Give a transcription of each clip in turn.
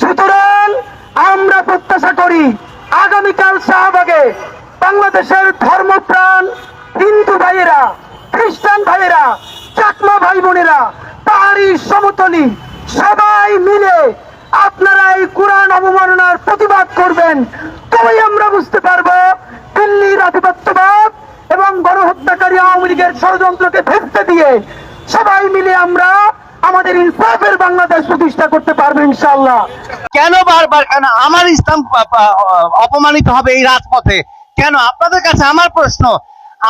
সুতরাং আমরা প্রত্যাশা করি আগামীকাল শাহবাগে বাংলাদেশের ধর্মপ্রাণ হিন্দু ভাইয়েরা, খ্রিস্টান ভাইয়েরা, চাকমা ভাই বোনেরা পাহাড়ি সমতলি সবাই মিলে আপনারা এই কোরআন অবমাননার প্রতিবাদ করবেন। তবেই আমরা বুঝতে পারব দিল্লির আধিপত্যবাদ এবং গণহত্যাকারী আওয়ামী লীগের ষড়যন্ত্রকে ভেস্তে দিয়ে সবাই মিলে আমরা আমাদের ইনসাফের বাংলাদেশ প্রতিষ্ঠা করতে পারব ইনশাল্লাহ কেন বারবার কেন আমার ইসলাম অপমানিত হবে এই রাজপথে? কেন? আপনাদের কাছে আমার প্রশ্ন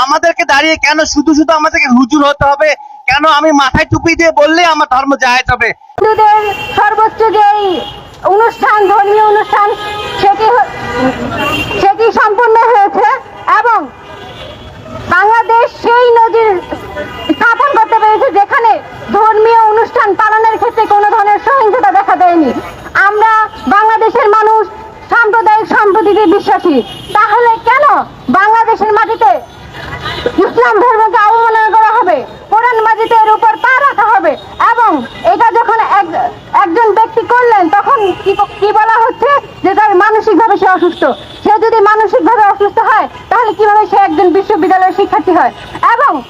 আমাদেরকে দাঁড়িয়ে কেন শুধু শুধু আমাদেরকে হুজুর হতে হবে? কেন আমি মাথায় টুপি দিয়ে বললে আমার ধর্ম জায়েজ হবে? হিন্দুদের সর্বোচ্চ যেই অনুষ্ঠান ধর্মীয় অনুষ্ঠান সেটি সেটি সম্পূর্ণ হয়েছে এবং বাংলাদেশ সেই নজির স্থাপন করতে পেরেছে যেখানে ধর্মীয় অনুষ্ঠান পালনের ক্ষেত্রে কোনো ধরনের দেয়নি আমরা বাংলাদেশের মানুষ, সাম্প্রদায়িক সম্প্রীতিতে বিশ্বাসী। তাহলে কেন বাংলাদেশের মাটিতে ইসলাম ধর্মকে অবমাননা করা হবে? কোরআন মাজিদে এর উপর পা রাখা হবে। এবং এটা যখন এক- একজন ব্যক্তি করলেন, তখন কি কি বলা হচ্ছে? যে তার মানসিকভাবে সে অসুস্থ। সে যদি মানসিকভাবে অসুস্থ হয়, তাহলে কীভাবে সে একজন বিশ্ববিদ্যালয়ের শিক্ষার্থী হয়? এবং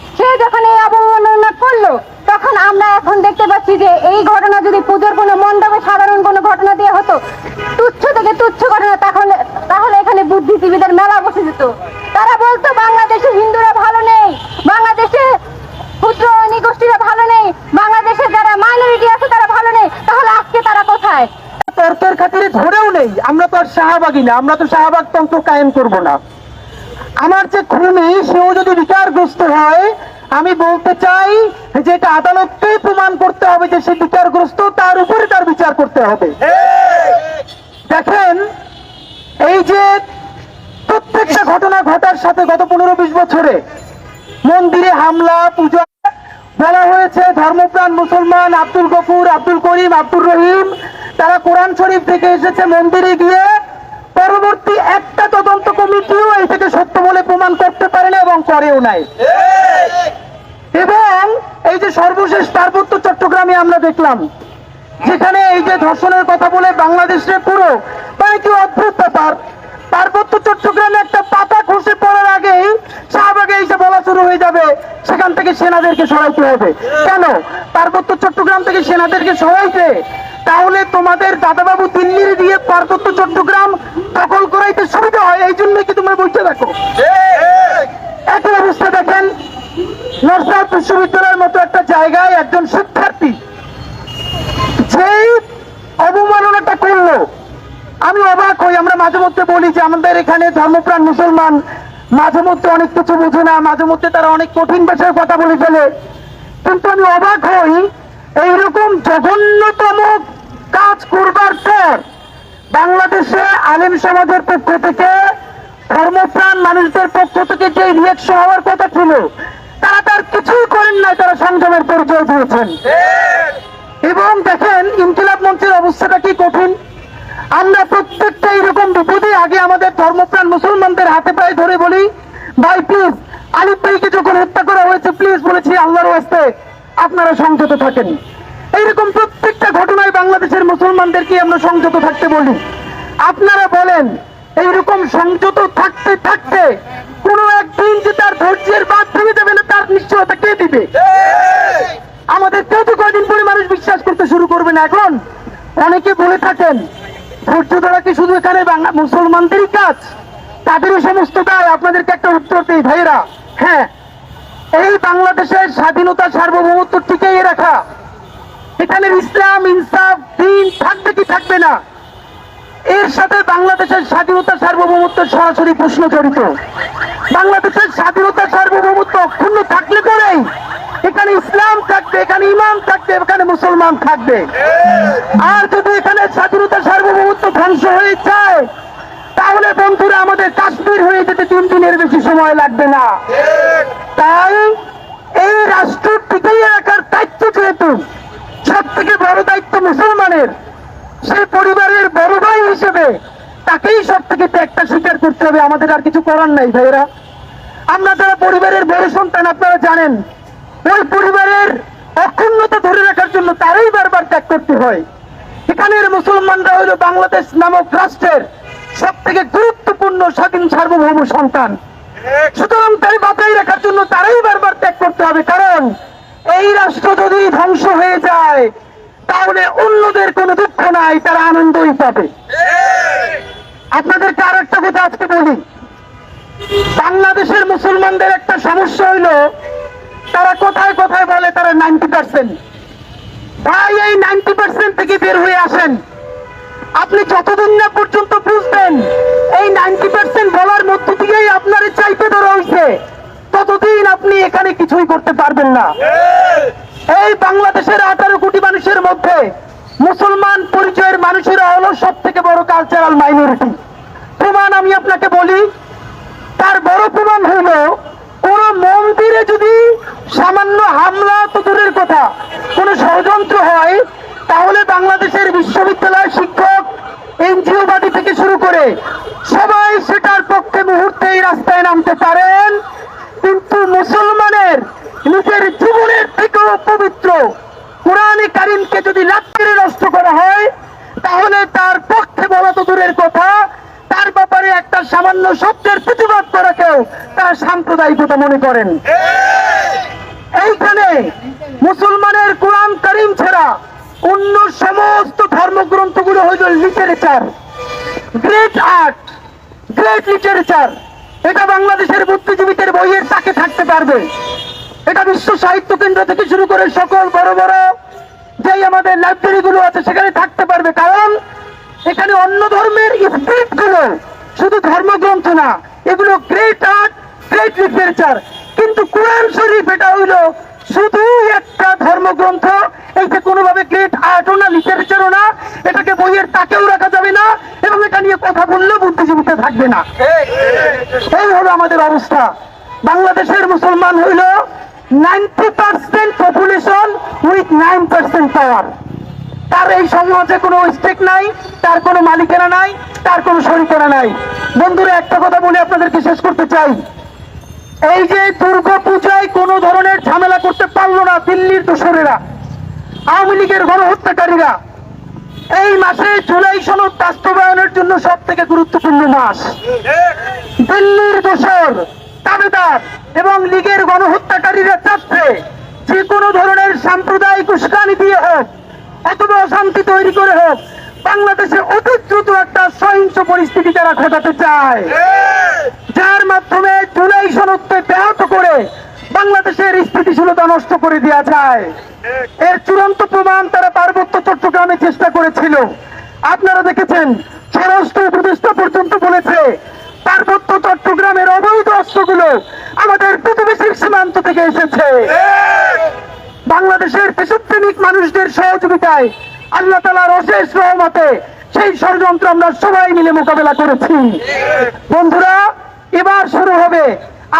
শাহবাগী আমরা তো শাহবাগ তন্ত্র কায়েম করব না। আমার যে খুনি, সেও যদি বিচারগ্রস্ত হয়, আমি বলতে চাই যে এটা আদালতকেই প্রমাণ করতে হবে যে সে বিচারগ্রস্ত, তার উপরে তার বিচার করতে হবে। দেখেন, এই যে প্রত্যেকটা ঘটনা ঘটার সাথে গত পনেরো বিশ বছরে মন্দিরে হামলা, পূজা, বলা হয়েছে ধর্মপ্রাণ মুসলমান আব্দুল গফুর, আব্দুল করিম আব্দুল রহিম, তারা কোরআন শরীফ থেকে এসেছে মন্দিরে গিয়ে পরবর্তী একটা তদন্ত কমিটিও এই থেকে সত্য বলে প্রমাণ করতে পারে না এবং করেও নাই। এবং এই যে সর্বশেষ পার্বত্য চট্টগ্রামে আমরা দেখলাম, যেখানে এই যে ধর্ষণের কথা বলে বাংলাদেশের পুরো মানে কি অদ্ভুত ব্যাপার। পার্বত্য চট্টগ্রামে একটা পাতা খসে পড়ার আগেই শাহবাগে এসে বলা শুরু হয়ে যাবে, সেখান থেকে সেনাদেরকে সরাইতে হবে। কেন? পার্বত্য চট্টগ্রাম থেকে সেনাদেরকে সরাইতে তাহলে তোমাদের দাদাবাবু দিল্লির দিয়ে পার্বত্য চট্টগ্রাম দখল করাইতে সুবিধা হয় এই জন্য কি তোমরা বলতে দেখো একই অবস্থা দেখেন নরসাদ বিশ্ববিদ্যালয়ের মতো একটা জায়গায় একজন শিক্ষার্থী যেই অবমাননাটা করল। আমি অবাক হই আমরা মাঝে মধ্যে বলি যে আমাদের এখানে ধর্মপ্রাণ মুসলমান মাঝে মধ্যে অনেক কিছু বোঝে না মাঝে মধ্যে তারা অনেক কঠিন ভাষায় কথা বলে ফেলে। কিন্তু আমি অবাক হই এইরকম জঘন্যতম কাজ করবার পর বাংলাদেশে আলেম সমাজের পক্ষ থেকে, ধর্মপ্রাণ মানুষদের পক্ষ থেকে যে রিয়েকশন হওয়ার কথা ছিল, তারা তার কিছুই করেন নাই, তারা সংযমের পরিচয় দিয়েছেন এবং দেখেন, ইনকিলাব মঞ্চের অবস্থাটা কি কঠিন। আমরা প্রত্যেকটা এরকম বিপদে আগে আমাদের ধর্মপ্রাণ মুসলমানদের হাতে পায়ে ধরে বলি, ভাই প্লিজ আলিফ ভাইকে যখন হত্যা করা হয়েছে প্লিজ বলেছি, আল্লাহর ওয়াস্তে আপনারা সংযত থাকেন। এইরকম প্রত্যেকটা ঘটনায় বাংলাদেশের মুসলমানদেরকে আমরা সংযত থাকতে বলি। আপনারা বলেন, এইরকম সংযত থাকতে থাকতে কোনো একদিন যে তার ধৈর্যের বাদ ভেঙে যাবে না, তার নিশ্চয়তা কে দিবে? আমাদের কত কয়দিন পরে মানুষ বিশ্বাস করতে শুরু করবে না এখন? অনেকে বলে থাকেন, ধৈর্য ধরা কি শুধু এখানে মুসলমানদেরই কাজ? তাদেরই সমস্ত দায় আপনাদেরকে একটা উত্তর দিই ভাইরা হ্যাঁ এই বাংলাদেশের স্বাধীনতা সার্বভৌমত্ব টিকিয়ে রাখা এখানে ইসলাম ইনসাফ দিন থাকবে কি থাকবে না? এর সাথে বাংলাদেশের স্বাধীনতা সার্বভৌমত্ব সরাসরি প্রশ্ন জড়িত। বাংলাদেশের স্বাধীনতা সার্বভৌমত্ব অক্ষুণ্ণ থাকলে পরেই এখানে ইসলাম থাকবে এখানে ইমাম থাকবে এখানে মুসলমান থাকবে। আর যদি এখানে স্বাধীনতা সার্বভৌমত্ব ধ্বংস হয়ে যায় তাহলে বন্ধুরা আমাদের কাশ্মীর হয়ে যেতে তিন দিনের বেশি সময় লাগবে না। তাই এই রাষ্ট্র টিকিয়ে রাখার দায়িত্ব যেহেতু সব থেকে বড় দায়িত্ব মুসলমানের, সেই পরিবারের বড় ভাই হিসেবে তাকেই সব থেকে ত্যাগটা স্বীকার করতে হবে। আমাদের আর কিছু করার নাই ভাইয়েরা। আমরা যারা পরিবারের বড় সন্তান, আপনারা জানেন, ওই পরিবারের অক্ষুণ্ণতা করতে হয়। এখানের মুসলমানরা হলো বাংলাদেশ নামক রাষ্ট্রের সব থেকে গুরুত্বপূর্ণ স্বাধীন সার্বভৌম সন্তান। সুতরাং তাই বাঁচাই রাখার জন্য তারাই বারবার ত্যাগ করতে হবে। কারণ এই রাষ্ট্র যদি ধ্বংস হয়ে যায়, তাহলে অন্যদের কোনো দুঃখ নাই, তারা আনন্দই পাবে। আপনাদেরকে আর একটা কথা আজকে বলি। বাংলাদেশের মুসলমানদের একটা সমস্যা হইল, তারা কোথায় কোথায় বলে তারা নাইনটি পার্সেন্ট। ভাই, এই নাইনটি পার্সেন্ট থেকে বের হয়ে আসেন। আপনি যতদিন না পর্যন্ত বুঝবেন, এই নাইনটি পার্সেন্ট বলার মধ্য দিয়েই আপনার চাইতে ধরা হয়েছে ততদিন আপনি এখানে কিছুই করতে পারবেন না, এই বাংলাদেশের আঠারো কোটি মানুষের মধ্যে মুসলমান পরিচয়ের মানুষেরা হলো সব থেকে বড় কালচারাল মাইনরিটি প্রমাণ আমি আপনাকে বলি, তার বড় প্রমাণ হইল কোন মন্দিরে যদি সামান্য হামলা তো দূরের কথা, কোন ষড়যন্ত্র হয়, তাহলে বাংলাদেশের বিশ্ববিদ্যালয় শিক্ষক, এনজিও বাদী থেকে শুরু করে সবাই সেটার পক্ষে মুহূর্তেই রাস্তায় নামতে পারেন। মুসলমানের নিজের জীবনের থেকেও পবিত্র। কোরআনে কারিমকে যদি লাত্তিরে নষ্ট করা হয়, তাহলে তার পক্ষে বলা তো দূরের কথা, তার ব্যাপারে একটা সামান্য শব্দের প্রতিবাদ করাকেও তার সাম্প্রদায়িকতা মনে করেন। এইখানে মুসলমানের কোরআন করিম ছাড়া অন্য সমস্ত ধর্মগ্রন্থগুলো হইল literature great art great literature এটা বাংলাদেশের বুদ্ধিজীবীদের বইয়ের তাকে থাকতে পারবে। এটা বিশ্ব সাহিত্য কেন্দ্র থেকে শুরু করে সকল বড় বড় যেই আমাদের লাইব্রেরিগুলো আছে, সেখানে থাকতে পারবে। কারণ এখানে অন্য ধর্মের স্পিরিটগুলো শুধু ধর্মগ্রন্থ না, এগুলো গ্রেট আর্ট গ্রেট লিটারেচার কিন্তু কোরআন শরীফ এটা হইল শুধু একটা ধর্মগ্রন্থ, এইটা কোনোভাবে গ্রেট আর্টও না, লিটারেচারও না, এটাকে বইয়ের তাকেও রাখা যাবে না, এবং এটা নিয়ে কথা বললেও বুদ্ধিজীবীতে থাকবে না। এই হলো আমাদের অবস্থা। বাংলাদেশের মুসলমান হইল ninety percent population with nine percent power. তার এই সমাজে কোনো স্টেক নাই, তার কোনো মালিকানা নাই, তার কোনো শরিকানা নাই। বন্ধুরা, একটা কথা বলে আপনাদেরকে শেষ করতে চাই। এই যে দুর্গা পূজায় কোনো ধরনের ঝামেলা করতে পারল না দিল্লির দোষরেরা আওয়ামী লীগের গণহত্যাকারীরা, এই মাসে জুলাই সনদ বাস্তবায়নের জন্য সব থেকে গুরুত্বপূর্ণ মাস। দিল্লির দোসর দাবিদার এবং লীগের গণহত্যাকারীরা চাচ্ছে যে কোনো ধরনের সাম্প্রদায়িক উস্কানি দিয়ে হোক, অথবা অশান্তি তৈরি করে হোক বাংলাদেশে অতি দ্রুত একটা সহিংস পরিস্থিতি তারা ঘটাতে চায়। যার মাধ্যমে জুলাই সনদকে ব্যাহত করে বাংলাদেশের স্থিতিশীলতা নষ্ট করে দেওয়া যায়। এর চূড়ান্ত প্রমাণ তারা পার্বত্য চট্টগ্রামে চেষ্টা করেছিল। আপনারা দেখেছেন, স্বরাষ্ট্র উপদেষ্টা পর্যন্ত বলেছে, পার্বত্য চট্টগ্রামের অবৈধ অস্ত্রগুলো আমাদের প্রতিবেশীর সীমান্ত থেকে এসেছে। বাংলাদেশের দেশপ্রেমিক মানুষদের সহযোগিতায় আল্লাহ তালার অশেষ রহমতে সেই ষড়যন্ত্র আমরা সবাই মিলে মোকাবেলা করেছি। বন্ধুরা, এবার শুরু হবে।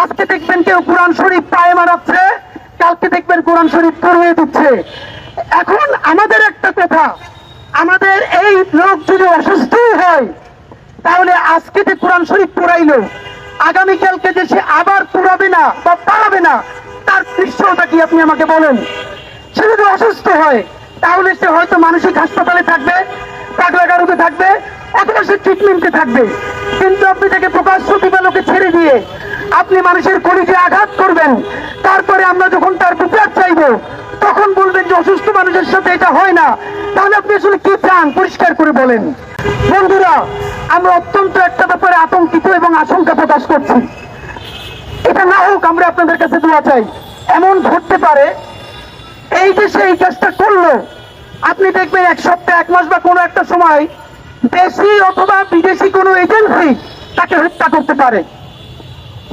আজকে দেখবেন কেউ কোরআন শরীফ পায়ে মারাচ্ছে, কালকে দেখবেন কোরআন শরীফ পড়িয়ে দিচ্ছে। এখন আমাদের একটা কথা, আমাদের এই লোক যদি অসুস্থ হয়, তাহলে আজকে যে কোরআন শরীফ পড়াইলো আগামীকালকে যে সে আবার পড়াবে না বা পালাবে না, তার দৃশ্যটা কি আপনি আমাকে বলেন? সে যদি অসুস্থ হয় তাহলে সে হয়তো মানসিক হাসপাতালে থাকবে পাগলাগারুতে থাকবে, অথবা সে ট্রিটমেন্টে থাকবে। কিন্তু আপনি তাকে প্রকাশ্য দিবালোকে ছেড়ে দিয়ে আপনি মানুষের কলিজে আঘাত করবেন, তারপরে আমরা যখন তার বিচার চাইব, তখন বলবেন যে অসুস্থ মানুষের সাথে এটা হয় না। তাহলে আপনি আসলে কি চান? পরিষ্কার করে বলেন। বন্ধুরা, আমরা অত্যন্ত একটা ব্যাপারে আতঙ্কিত এবং আশঙ্কা প্রকাশ করছি। এটা না হোক আমরা আপনাদের কাছে দোয়া চাই। এমন ঘটতে পারে এই সে এই কাজটা করল, আপনি দেখবেন এক সপ্তাহ, এক মাস বা কোনো একটা সময় দেশি অথবা বিদেশি কোনো এজেন্সি তাকে হত্যা করতে পারে।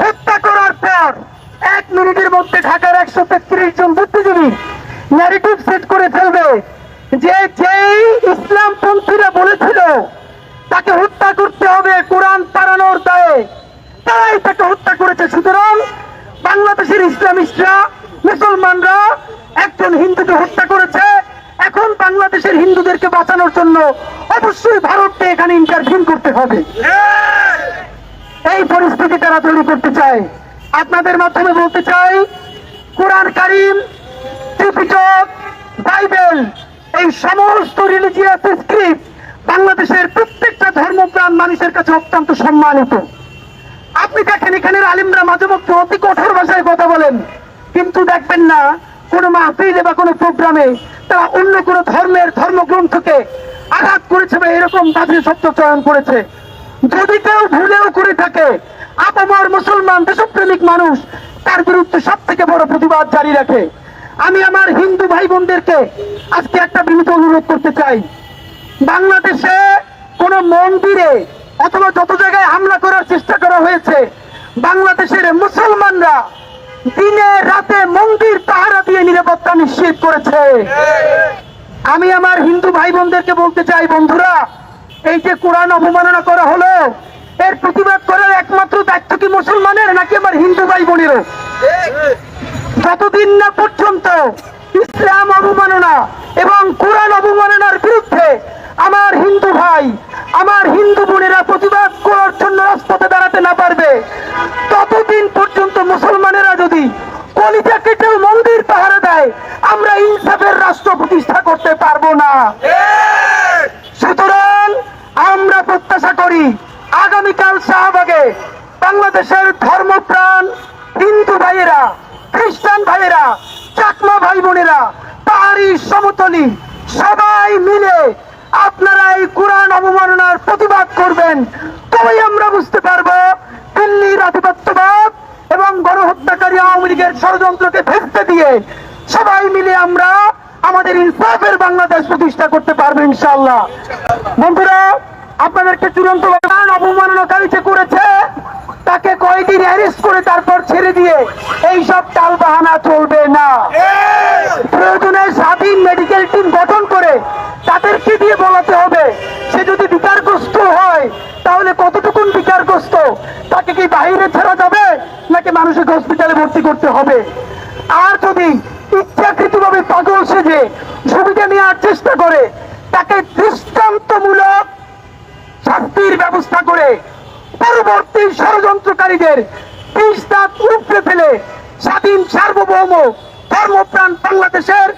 হত্যা করার পর এক মিনিটের মধ্যে ঢাকার একশো তেত্রিশ জন বুদ্ধিজীবী ন্যারেটিভ সেট করে ফেলবে যে যেই ইসলাম ইসলামপন্থীরা বলেছিল তাকে হত্যা করতে হবে কোরআন তাড়ানোর দায়ে, তারাই তাকে হত্যা করেছে। সুতরাং বাংলাদেশের ইসলামিস্টরা মুসলমানরা একজন হিন্দুকে হত্যা করেছে, এখন বাংলাদেশের হিন্দুদেরকে বাঁচানোর জন্য অবশ্যই ভারতকে এখানে ইন্টারভিউ করতে হবে। এই পরিস্থিতি তারা তৈরি করতে চায়। আপনাদের মাধ্যমে বলতে চাই, কোরআন কারিম, ত্রিপিটক, বাইবেল, এই সমস্ত রিলিজিয়াস স্ক্রিপ্ট বাংলাদেশের প্রত্যেকটা ধর্মপ্রাণ মানুষের কাছে অত্যন্ত সম্মানিত। আপনি দেখেন এখানের আলিমরা মাঝে মধ্যে অতি কঠোর ভাষায় কথা বলেন, কিন্তু দেখবেন না কোনো মাহফিলে বা কোনো প্রোগ্রামে তারা অন্য কোনো ধর্মের ধর্মগ্রন্থকে আঘাত করেছে বা এরকম বাজে শব্দ চয়ন করেছে। যদি কেউ ভুলেও করে থাকে, আপামর মুসলমান দেশপ্রেমিক মানুষ, তার বিরুদ্ধে সব থেকে বড় প্রতিবাদ জারি রাখে। আমি আমার হিন্দু ভাই বোনদেরকে আজকে একটা বিনীত অনুরোধ করতে চাই। বাংলাদেশে কোন মন্দিরে অথবা যত জায়গায় হামলা করার চেষ্টা করা হয়েছে, বাংলাদেশের মুসলমানরা দিনে রাতে মন্দির পাহারা দিয়ে নিরাপত্তা নিশ্চিত করেছে। আমি আমার হিন্দু ভাই বোনদেরকে বলতে চাই, বন্ধুরা, এই যে কোরআন অবমাননা করা হলো, এর প্রতিবাদ করার একমাত্র দায়িত্ব কি মুসলমানের নাকি আমার হিন্দু ভাই বোনেরও যতদিন না পর্যন্ত ইসলাম অবমাননা এবং কোরআন অবমাননার বিরুদ্ধে আমার হিন্দু ভাই, আমার হিন্দু বোনেরা প্রতিবাদ করার জন্য রাজপথে দাঁড়াতে না পারবে ততদিন পর্যন্ত মুসলমানেরা যদি কলিজা কেটেও মন্দির পাহারা দেয় আমরা ইনসাফের রাষ্ট্র প্রতিষ্ঠা করতে পারব না। সুতরাং আমরা প্রত্যাশা করি, আগামীকাল শাহবাগে বাংলাদেশের ধর্মপ্রাণ হিন্দু ভাইয়েরা, খ্রিস্টান ভাইয়েরা, চাকমা ভাই বোনেরা পাহাড়ি সমতলি, সবাই মিলে আপনারা এই কোরআন অবমাননার প্রতিবাদ করবেন। তবেই আমরা বুঝতে পারব দিল্লির আধিপত্যবাদ এবং গণহত্যাকারী আওয়ামী লীগের ষড়যন্ত্রকে ভেস্তে দিয়ে সবাই মিলে আমরা আমাদের ইনসাফের বাংলাদেশ প্রতিষ্ঠা করতে পারব ইনশাল্লাহ বন্ধুরা, আপনাদেরকে চূড়ান্ত অবমাননাকারী যে করেছে, তাকে কয়েকদিন অ্যারেস্ট করে তারপর ছেড়ে দিয়ে এই সব টাল বাহানা চলবে না। প্রয়োজনে স্বাধীন মেডিকেল টিম গঠন করে তাদেরকে দিয়ে বলাতে হবে। সে যদি বিকারগ্রস্ত হয়, তাহলে কতটুকুন বিকারগ্রস্ত তাকে কি বাইরে ছাড়া যাবে? নাকি মানুষকে হসপিটালে ভর্তি করতে হবে? আর যদি ইচ্ছাকৃতভাবে পাগল সেজে সুবিধা নেওয়ার চেষ্টা করে, তাকে দৃষ্টান্তমূলক শাস্তির ব্যবস্থা করে পরবর্তী ষড়যন্ত্রকারীদের বিষ দাঁত উপড়ে ফেলে স্বাধীন সার্বভৌম ধর্মপ্রাণ বাংলাদেশের